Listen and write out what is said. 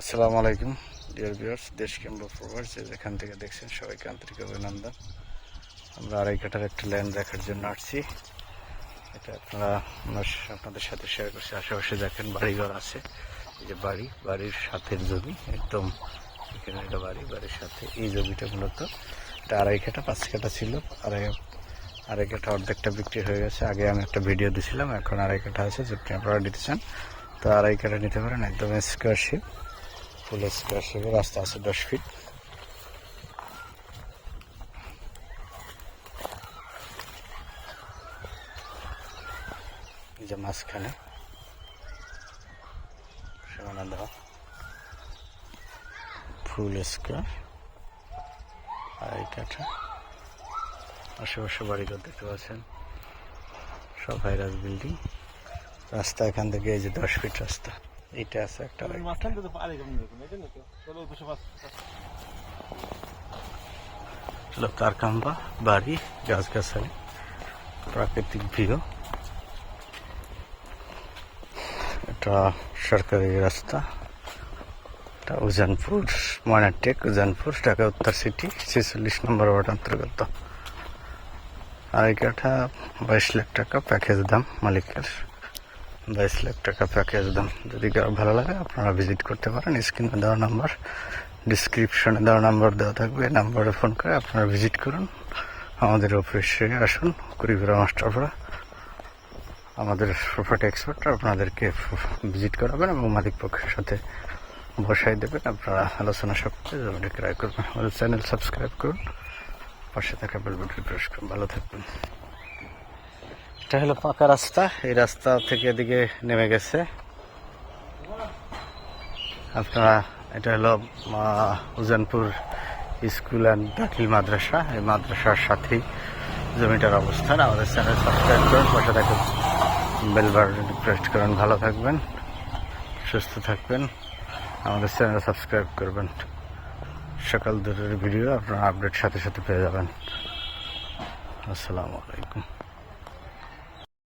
আসসালামু আলাইকুম, dear viewers দেশ কিংবা প্রবাস, যে যেখান থেকে দেখছেন সবাইকে আন্তরিক অভিনন্দন। আমরা আড়াই কাঠার একটা ল্যান্ড দেখার জন্য আসছি। এটা আপনারা আপনাদের সাথে শেয়ার করছি। আশেপাশে দেখেন বাড়িঘর আছে। এই যে বাড়ি, বাড়ির সাথের জমি, একদম এখানে একটা বাড়ি, বাড়ির সাথে। এই জমিটা মূলত এটা আড়াই কাঠা, পাঁচ কাঠা ছিল। আড়াই আড়াই কাঠা অর্ধেকটা বিক্রি হয়ে গেছে। আগে আমি একটা ভিডিও দিছিলাম, এখন আড়াই কাঠা আছে যদি আপনারা নিতে চান। তো আড়াই কাঠা নিতে পারেন, একদম স্কোয়ার শিপ ফুল স্কোয়ার শিপে রাস্তা আছে দশ ফিট এই যে মাঝখানে। সীমানা দেওয়া ফুল স্কোয়ার। আড়াই কাঠা আশেপাশে বাড়িঘর দেখতে পাচ্ছেন। সব হাইরাজ বিল্ডিং রাস্তা এখান থেকে এই যে দশ ফিট রাস্তা। এইটা আছে একটা আরে এটা চলো তারকাম্বা বাড়ি গাছগাছালি প্রাকৃতিক ভিউ। এটা সরকারি রাস্তা এটা উজানপুর ময়নাটেক উজানপুর ঢাকা উত্তর সিটি ছেচল্লিশ নম্বর ওয়ার্ড অন্তর্গত। আড়াই কাঠা বাইশ লাখ টাকা প্যাকেজ দাম মালিকের। বাইশ লাখ টাকা প্যাকেজ দাম। যদি ভালো লাগে, আপনারা ভিজিট করতে পারেন। স্ক্রিনে দেওয়া নাম্বার ডিসক্রিপশনে দেওয়া নাম্বার দেওয়া থাকবে। নাম্বারে ফোন করে আপনারা ভিজিট করুন। আমাদের অফিসে আসুন, কুড়িগ্রাম মাস্টারপাড়া। আমাদের প্রপার্টি এক্সপার্ট আপনাদেরকে ভিজিট করাবেন এবং মালিক পক্ষের সাথে বসাই দেবেন। আপনারা আলোচনা সাপেক্ষে জমিটা ক্রয় করবেন। আমাদের চ্যানেল সাবস্ক্রাইব করুন। পাশে থাকা বেল বাটন প্রেস করুন। ভালো থাকবেন। এটা হলো পাকা রাস্তা। এই রাস্তা থেকে এদিকে নেমে গেছে। আপনারা, এটা হলো উজানপুর স্কুল অ্যান্ড দাখিল মাদ্রাসা। এই মাদ্রাসার সাথেই জমিটার অবস্থান। আমাদের চ্যানেল সাবস্ক্রাইব করুন, পাশে থাকুন। বেল বাটন প্রেস করুন। ভালো থাকবেন, সুস্থ থাকবেন। আমাদের চ্যানেল সাবস্ক্রাইব করবেন। সকাল দুটোর ভিডিও আপনারা আপডেট সাথে সাথে পেয়ে যাবেন। আসসালামু আলাইকুম।